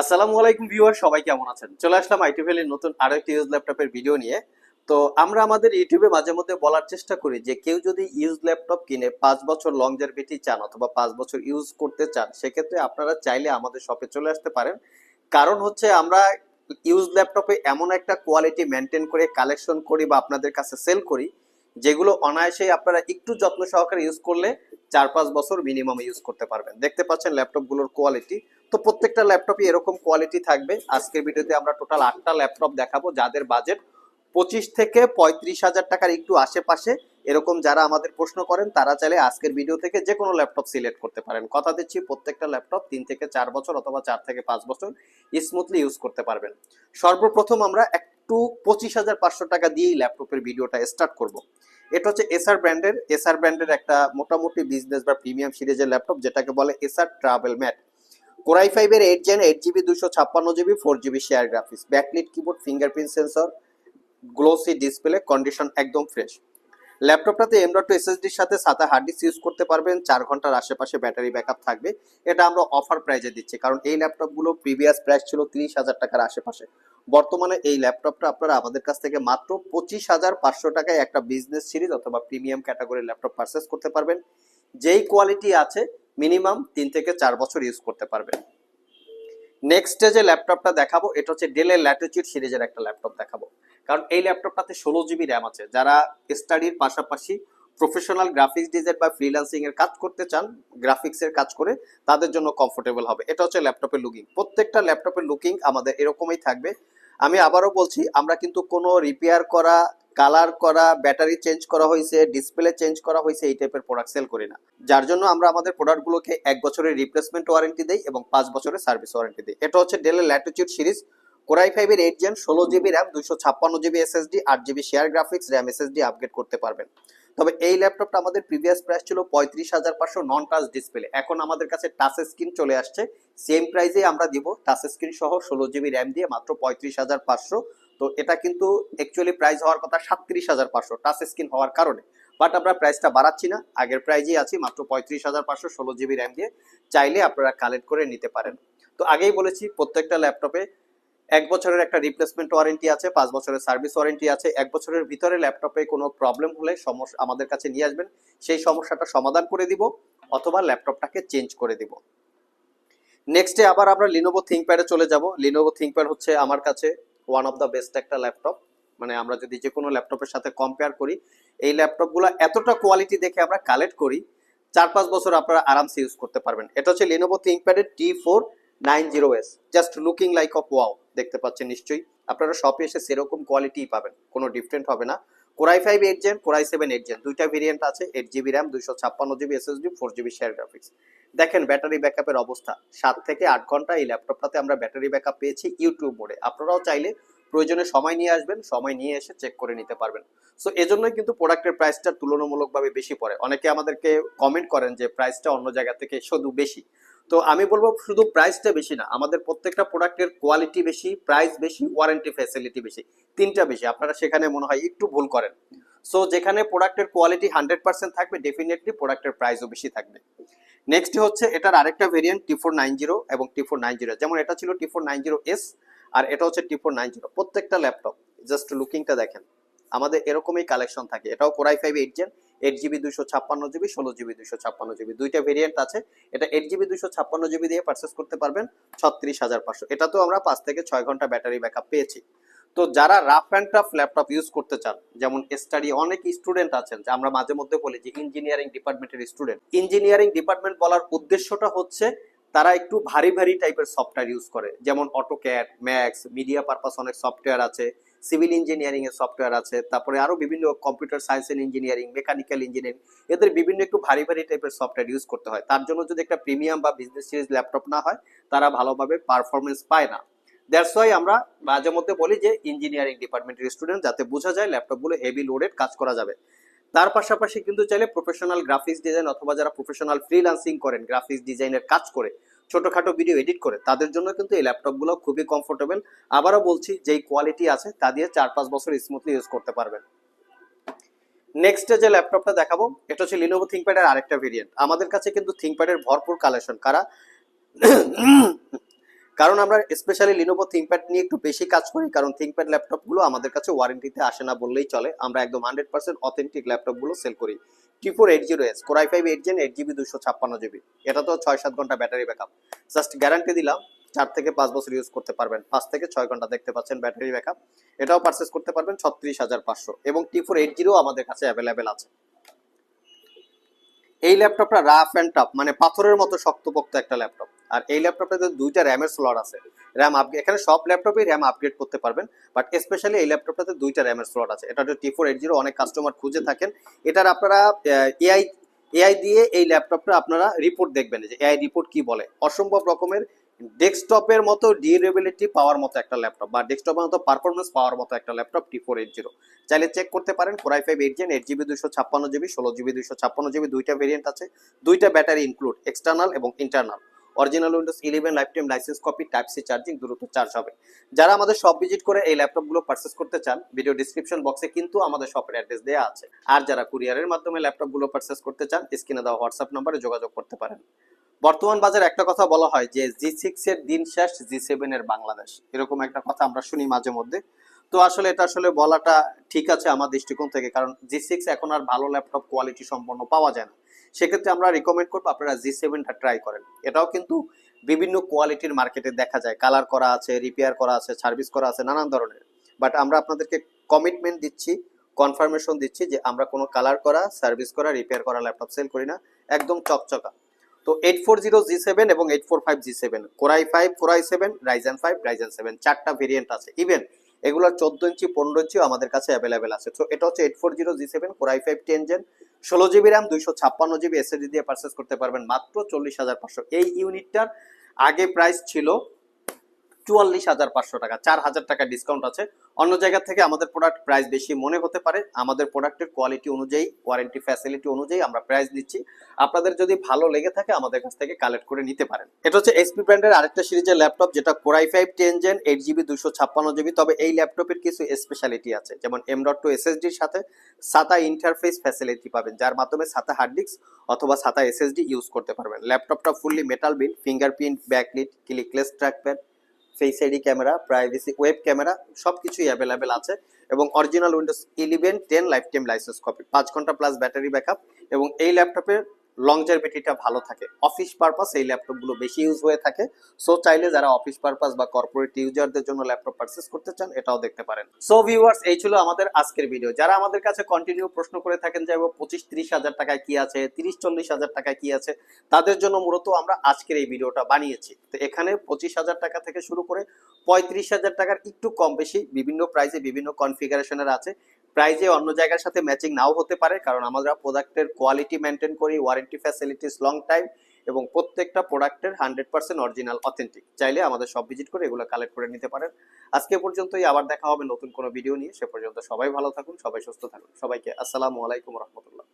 আসসালামু আলাইকুম ভিউয়ার, সবাই কেমন আছেন? চলে আসলাম আইটি ভ্যালির নতুন আরও একটি ইউজ ল্যাপটপের ভিডিও নিয়ে। তো আমরা আমাদের ইউটিউবে মাঝে মধ্যে বলার চেষ্টা করি যে কেউ যদি ইউজ ল্যাপটপ কিনে পাঁচ বছর লং জার্ভিটি চান অথবা পাঁচ বছর ইউজ করতে চান, সেক্ষেত্রে আপনারা চাইলে আমাদের শপে চলে আসতে পারেন। কারণ হচ্ছে আমরা ইউজ ল্যাপটপে এমন একটা কোয়ালিটি মেনটেন করে কালেকশন করি বা আপনাদের কাছে সেল করি যেগুলো অনায়াসেই আপনারা একটু যত্ন সহকারে ইউজ করলে চার পাঁচ বছর মিনিমাম ইউজ করতে পারবেন। দেখতে পাচ্ছেন ল্যাপটপগুলোর কোয়ালিটি তো প্রত্যেকটা ল্যাপটপই এরকম কোয়ালিটি থাকবে। আজকের ভিডিওতে আমরা টোটাল আটটা ল্যাপটপ দেখাবো যাদের বাজেট পঁচিশ থেকে পঁয়ত্রিশ হাজার টাকার একটু আশেপাশে। এরকম যারা আমাদের প্রশ্ন করেন, তারা চাইলে আজকের ভিডিও থেকে যে কোনো ল্যাপটপ সিলেক্ট করতে পারেন। কথা দিচ্ছি, প্রত্যেকটা ল্যাপটপ তিন থেকে চার বছর অথবা চার থেকে পাঁচ বছর স্মুথলি ইউজ করতে পারবেন। সর্বপ্রথম আমরা একটু পঁচিশ হাজার পাঁচশো টাকা দিয়েই ল্যাপটপের ভিডিওটা স্টার্ট করব। এটা হচ্ছে এসআর ব্র্যান্ডের এসআর ব্র্যান্ডের একটা মোটামুটি বিজনেস বা প্রিমিয়াম সিরিজের ল্যাপটপ, যেটাকে বলে SR travel mate core i ফাইভের এইট জেন এইট জিবি দুশো ছাপ্পান্ন GB four GB share graphics backlit keyboard fingerprint sensor glossy display condition একদম ফ্রেশ ল্যাপটপটাতে এম ডট এসএসডির সাথে সাথে হার্ড ডিস্ক ইউজ করতে পারবেন, চার ঘণ্টার আশেপাশে ব্যাটারি ব্যাকআপ থাকবে। এটা আমরা অফার প্রাইজে দিচ্ছি, কারণ এই ল্যাপটপগুলো প্রিভিয়াস প্রাইস ছিল তিরিশ হাজার টাকার আশেপাশে। বর্তমানে এই ল্যাপটপটা আপনারা আমাদের কাছ থেকে মাত্র পঁচিশ হাজার পাঁচশো টাকায় একটা বিজনেস সিরিজ অথবা প্রিমিয়াম ক্যাটাগরির ল্যাপটপ পারচেস করতে পারবেন। যেই কোয়ালিটি আছে মিনিমাম তিন থেকে চার বছর ইউজ করতে পারবেন। নেক্সট যে ল্যাপটপটা দেখাবো, এটা হচ্ছে ডেলের ল্যাটিচিউড সিরিজের একটা ল্যাপটপ দেখাবো। কারণ এই ল্যাপটপটাতে ষোলো জিবি র্যাম আছে। যারা স্টাডির পাশাপাশি প্রফেশনাল গ্রাফিক্স ডিজাইন বা ফ্রিল্যান্সিং এর কাজ করতে চান গ্রাফিক্স এর কাজ করে, তাদের জন্য কমফোর্টেবল হবে। এটা হচ্ছে ল্যাপটপের লুকিং প্রত্যেকটা ল্যাপটপের লুকিং আমাদের এরকমই থাকবে। আমি আবারও বলছি, আমরা কিন্তু কোনো রিপেয়ার করা কালার করা ব্যাটারি চেঞ্জ করা হয়েছে ডিসপ্লে চেঞ্জ করা হয়েছে, এই টাইপের প্রোডাক্ট সেল করি না। যার জন্য আমরা আমাদের প্রোডাক্টগুলোকে এক বছরের রিপ্লেসমেন্ট ওয়ারেন্টি দেই এবং পাঁচ বছরের সার্ভিস ওয়ারেন্টি দিই। এটা হচ্ছে ডেলের ল্যাটিচিউড সিরিজ কোরাই ফাইভের এইট জেন ষোলো জিবি র্যাম দুশো ছাপ্পান্ন জিবি এসএসডি আট GB share graphics RAM SSD upgrade করতে পারবেন। তবে এই ল্যাপটপটা আমাদের প্রিভিয়াস প্রাইস ছিল পঁয়ত্রিশ হাজার পাঁচশো নন টাচ ডিসপ্লে এখন আমাদের কাছে টাচ স্ক্রিন চলে আসছে। সেম প্রাইসে আমরা দিব টাচ স্ক্রিন সহ ষোলো জিবি র্যাম দিয়ে মাত্র পঁয়ত্রিশ হাজার পাঁচশো। তো এটা কিন্তু অ্যাকচুয়ালি প্রাইস হওয়ার কথা সাতত্রিশ হাজার পাঁচশো টাচ স্ক্রিন হওয়ার কারণে। বাট আমরা প্রাইসটা বাড়াচ্ছি না। আগের প্রাইজেই আছি মাত্র পঁয়ত্রিশ হাজার পাঁচশো ষোলো জিবি র্যাম দিয়ে। চাইলে আপনারা কালেক্ট করে নিতে পারেন। তো আগেই বলেছি, প্রত্যেকটা ল্যাপটপে এক বছরের একটা রিপ্লেসমেন্ট ওয়ারেন্টি আছে, পাঁচ বছরের সার্ভিস ওয়ারেন্টি আছে, এক বছরের ভিতরে ল্যাপটপে কোনো প্রবলেম হলে সমস্যা আমাদের কাছে নিয়ে আসবেন, সেই সমস্যাটা সমাধান করে দিব অথবা ল্যাপটপটাকে চেঞ্জ করে দিব। নেক্সটে আবার আমরা লিনোভো থিঙ্কপ্যাডে চলে যাব। লিনোভো থিঙ্কপ্যাড হচ্ছে আমার কাছে ওয়ান অফ দ্য বেস্ট একটা ল্যাপটপ মানে আমরা যদি যে কোনো ল্যাপটপের সাথে কম্পেয়ার করি, এই ল্যাপটপগুলো এতটা কোয়ালিটি দেখে আমরা কালেক্ট করি, চার পাঁচ বছর আপনারা আরামসে ইউজ করতে পারবেন। এটা হচ্ছে Lenovo থিঙ্কপ্যাডের T four nine zero S just looking like দেখতে পাচ্ছেন নিশ্চয়ই। আপনারা শপে এসে সেরকম কোয়ালিটি পাবেন, কোনো ডিফারেন্ট হবে না। Core i five eight gen core i seven eight gen দুইটা ভেরিয়েন্ট আছে এইট জিবি র্যাম দুইশো ছাপ্পান্ন GB SSD four GB share graphics দেখেন ব্যাটারি ব্যাকআপের অবস্থা, সাত থেকে আট ঘণ্টা এই ল্যাপটপটাতে আমরা ব্যাটারি ব্যাকআপ পেয়েছি ইউটিউব মোডে আপনারাও চাইলে প্রয়োজনে সময় নিয়ে আসবেন, সময় নিয়ে এসে চেক করে নিতে পারবেন। সো এজন্যই কিন্তু প্রোডাক্টের প্রাইসটা তুলনামূলকভাবে বেশি পড়ে। অনেকে আমাদেরকে কমেন্ট করেন যে প্রাইসটা অন্য জায়গা থেকে শুধু বেশি। তো আমি বলব শুধু প্রাইসটা বেশি না, আমাদের প্রত্যেকটা প্রোডাক্টের কোয়ালিটি বেশি প্রাইস বেশি ওয়ারেন্টি ফ্যাসিলিটি বেশি, তিনটা বেশি। আপনারা সেখানে মনে হয় একটু ভুল করেন। সো যেখানে প্রোডাক্টের কোয়ালিটি হান্ড্রেড পার্সেন্ট থাকবে ডেফিনেটলি প্রোডাক্টের প্রাইসও বেশি থাকবে। নেক্সট হচ্ছে এটার আরেকটা variant T four nine zero এবং টি ফোর নাইন জিরো যেমন এটা ছিল T four nine zero S আর এটা হচ্ছে টি ফোর নাইন জিরো প্রত্যেকটা ল্যাপটপ জাস্ট লুকিংটা দেখেন। আমাদের এরকমই কালেকশন থাকে। এটাও core i five eight gen eight GB দুশো ছাপ্পান্ন জিবি ষোলো জিবি দুশো ছাপ্পান্ন জিবি দুইটা ভেরিয়েন্ট আছে। এটা এইট জিবি দুশো ছাপ্পান্ন জিবি দিয়ে পারচেস করতে পারবেন ছত্রিশ হাজার পাঁচশো। এটা তো আমরা পাঁচ থেকে ছয় ঘণ্টা ব্যাটারি ব্যাকআপ পেয়েছি। তো যারা rough and tough laptop use করতে চান, যেমন স্টাডি অনেক স্টুডেন্ট আছেন, যে আমরা মাঝে মধ্যে বলি যে ইঞ্জিনিয়ারিং ডিপার্টমেন্টের স্টুডেন্ট ইঞ্জিনিয়ারিং ডিপার্টমেন্ট বলার উদ্দেশ্যটা হচ্ছে, তারা একটু ভারী ভারী টাইপের সফটওয়্যার ইউজ করে। যেমন অটোক্যাড ম্যাক্স মিডিয়া পারপাস অনেক সফটওয়্যার আছে। সিভিল ইঞ্জিনিয়ারিং এর সফটওয়্যার আছে, তারপরে আরও বিভিন্ন computer science and engineering, mechanical engineering, এদের বিভিন্ন একটু ভারী ভারী টাইপের সফটওয়্যার ইউজ করতে হয়। তার জন্য যদি একটা প্রিমিয়াম বা বিজনেস সিরিজ ল্যাপটপ না হয়, তারা ভালোভাবে পারফরমেন্স পায় না। দ্যাটস ওয়াই আমরা মাঝে মধ্যে বলি যে ইঞ্জিনিয়ারিং ডিপার্টমেন্টের স্টুডেন্ট যাতে বোঝা যায় ল্যাপটপগুলো হেভি লোডেড কাজ করা যাবে। তার পাশাপাশি কিন্তু চাইলে প্রফেশনাল গ্রাফিক্স ডিজাইন অথবা যারা প্রফেশনাল ফ্রিল্যান্সিং করেন গ্রাফিক্স ডিজাইনের কাজ করে ছোটখাটো ভিডিও এডিট করে তাদের জন্য কিন্তু এই ল্যাপটপগুলো খুবই কমফোর্টেবল আবারও বলছি, যেই কোয়ালিটি আছে, তা দিয়ে চার পাঁচ বছর স্মুথলি ইউজ করতে পারবেন। নেক্সটে যে ল্যাপটপটা দেখাবো, এটা হচ্ছে লিনোভো থিঙ্কপ্যাডের আরেকটা ভেরিয়েন্ট আমাদের কাছে কিন্তু থিঙ্কপ্যাডের ভরপুর কালেকশন কারা? কারণ আমরা স্পেশালি লিনোভো থিঙ্কপ্যাড নিয়ে একটু বেশি কাজ করি, কারণ থিঙ্কপ্যাড ল্যাপটপগুলো আমাদের কাছে ওয়ারেন্টিতে আসে না বললেই চলে। আমরা একদম হান্ড্রেড পার্সেন্ট অথেন্টিক ল্যাপটপগুলো সেল করি। T four eight zero S core i five eight gen eight GB দুশো ছাপ্পান্ন জিবি এটা তো ছয় সাত ঘণ্টা ব্যাটারি ব্যাকআপ জাস্ট গ্যারান্টি দিলাম, চার থেকে পাঁচ বছর ইউজ করতে পারবেন। পাঁচ থেকে ছয় ঘণ্টা দেখতে পাচ্ছেন ব্যাটারি ব্যাকআপ এটাও পারচেস করতে পারবেন ছত্রিশ হাজার পাঁচশো। এবং টি ফোর এইট জিরো আমাদের কাছে অ্যাভেলেবেল আছে। এই ল্যাপটপটা রাফ অ্যান্ড টাফ মানে পাথরের মতো শক্তপোক্ত একটা ল্যাপটপ আর এই ল্যাপটপটাতে দুইটা র্যামের স্লট আছে। র্যাম এখানে সব ল্যাপটপে র্যাম আপগ্রেড করতে পারবেন বাট স্পেশালি এই ল্যাপটপটাতে দুইটা র্যামের স্লট আছে। এটা হচ্ছে টি ফোর এইট জিরো অনেক কাস্টমার খুঁজে থাকেন। এটার আপনারা এআই এআই দিয়ে এই ল্যাপটপটা আপনারা রিপোর্ট দেখবেন, যে এআই রিপোর্ট কি বলে। অসম্ভব রকমের ডেস্কটপের মতো ডিউরেবিলিটি পাওয়ার মতো একটা ল্যাপটপ বা ডেস্কটপের মতো পারফরমেন্স পাওয়ার মতো একটা laptop T four eight zero চাইলে চেক করতে পারেন core i five eight gen eight GB দুশো ছাপ্পান্ন জিবি ষোলো জিবি দুশো ছাপ্পান্ন জিবি দুইটা ভেরিয়েন্ট আছে। দুইটা ব্যাটারি ইনক্লুড এক্সটার্নাল এবং internal original Windows eleven life time license copy type C charging দ্রুত চার্জ হবে। যারা আমাদের শপ ভিজিট করে এই ল্যাপটপগুলো পারচেস করতে চান ভিডিও ডিসক্রিপশন বক্সে কিন্তু আমাদের শপের অ্যাড্রেস দেওয়া আছে। আর যারা কুরিয়ারের মাধ্যমে ল্যাপটপগুলো পারচেস করতে চান স্ক্রিনে দেওয়া হোয়াটসঅ্যাপ নম্বরে যোগাযোগ করতে পারেন। বর্তমান বাজারে একটা কথা বলা হয় যে জি সিক্স এর দিন শেষ জি সেভেন এর বাংলাদেশ। এরকম একটা কথা আমরা শুনি মাঝে মধ্যে। তো আসলে এটা আসলে বলাটা ঠিক আছে আমার দৃষ্টিকোণ থেকে, কারণ জি সিক্স এখন আর ভালো ল্যাপটপ কোয়ালিটি সম্পন্ন পাওয়া যায় না। সেক্ষেত্রে আমরা রিকমেন্ড করব, আপনারা জি সেভেনটা ট্রাই করেন। এটাও কিন্তু বিভিন্ন কোয়ালিটির মার্কেটে দেখা যায়। কালার করা আছে রিপেয়ার করা আছে সার্ভিস করা আছে, নানান ধরনের। বাট আমরা আপনাদেরকে কমিটমেন্ট দিচ্ছি কনফার্মেশন দিচ্ছি যে আমরা কোনো কালার করা সার্ভিস করা রিপেয়ার করা ল্যাপটপ সেল করি না। একদম চকচকা। তো eight four zero G seven এবং eight four five G seven core i five core i seven Ryzen five Ryzen seven চারটা ভেরিয়েন্ট আছে। ইভেন এগুলোর চোদ্দ ইঞ্চি, পনেরো ইঞ্চিও আমাদের কাছে অ্যাভেলেবেল আছে। তো এটা হচ্ছে eight four zero G seven core i five ten gen ষোলো জিবি র্যাম দুইশো ছাপ্পান্ন জিবি এসএসডি দিয়ে পারচেস করতে পারবেন মাত্র চল্লিশ হাজার পাঁচশো। এই ইউনিটটার আগে প্রাইস ছিল চুয়াল্লিশ হাজার পাঁচশো টাকা, চার হাজার টাকা ডিসকাউন্ট আছে। অন্য জায়গা থেকে আমাদের প্রোডাক্ট প্রাইস বেশি মনে হতে পারে, আমাদের প্রোডাক্টের কোয়ালিটি অনুযায়ী ওয়ারেন্টি ফ্যাসিলিটি অনুযায়ী আমরা প্রাইস দিচ্ছি আপনাদের যদি ভালো লেগে থাকে, আমাদের কাছ থেকে কালেক্ট করে নিতে পারেন। এটা হচ্ছে এসপি ব্র্যান্ডের আরেকটা সিরিজের ল্যাপটপ যেটা core i five ten gen eight GB দুশো ছাপ্পান্ন জিবি তবে এই ল্যাপটপের কিছু স্পেশালিটি আছে, যেমন এম ডট টু এসএসডির সাথে সাতা ইন্টারফেস ফ্যাসিলিটি পাবেন, যার মাধ্যমে সাতা হার্ড ডিস্ক অথবা সাতা এসএসডি ইউজ করতে পারবেন। ল্যাপটপটা fully metal build fingerprint backlit clickless trackpad face ID camera privacy web camera সব কিছুই অ্যাভেলেবেল আছে। এবং original Windows eleven ten life time license copy পাঁচ ঘণ্টা প্লাস ব্যাটারি ব্যাকআপ এবং এই ল্যাপটপের লংজারভিটিটা ভালো থাকে। অফিস পারপাস এই ল্যাপটপগুলো বেশি ইউজ হয়ে থাকে। সো চাইলে যারা অফিস পারপাস বা কর্পোরেট ইউজারদের জন্য ল্যাপটপ পারচেস করতে চান, এটাও দেখতে পারেন। সো ভিউয়ার্স এই ছিল আমাদের আজকের ভিডিও যারা আমাদের কাছে কন্টিনিউ প্রশ্ন করে থাকেন যে পঁচিশ ত্রিশ হাজার টাকায় কি আছে? তিরিশ চল্লিশ হাজার টাকায় কি আছে? তাদের জন্য মূলত আমরা আজকের এই ভিডিওটা বানিয়েছি। তো এখানে পঁচিশ হাজার টাকা থেকে শুরু করে পঁয়ত্রিশ হাজার টাকার একটু কম বেশি বিভিন্ন প্রাইসে বিভিন্ন কনফিগারেশনের আছে। প্রাইজে অন্য জায়গার সাথে ম্যাচিং নাও হতে পারে, কারণ আমরা প্রোডাক্টের কোয়ালিটি মেনটেন করি ওয়ারেন্টি ফ্যাসিলিটিস লং টাইম এবং প্রত্যেকটা প্রোডাক্টের হান্ড্রেড পার্সেন্ট অরিজিনাল অথেন্টিক চাইলে আমাদের সব ভিজিট করে এগুলো কালেক্ট করে নিতে পারেন। আজকে পর্যন্তই, আবার দেখা হবে নতুন কোনো ভিডিও নিয়ে। সে পর্যন্ত সবাই ভালো থাকুন, সবাই সুস্থ থাকুন। সবাইকে আসসালামু আলাইকুম রহমতুল্লাহ।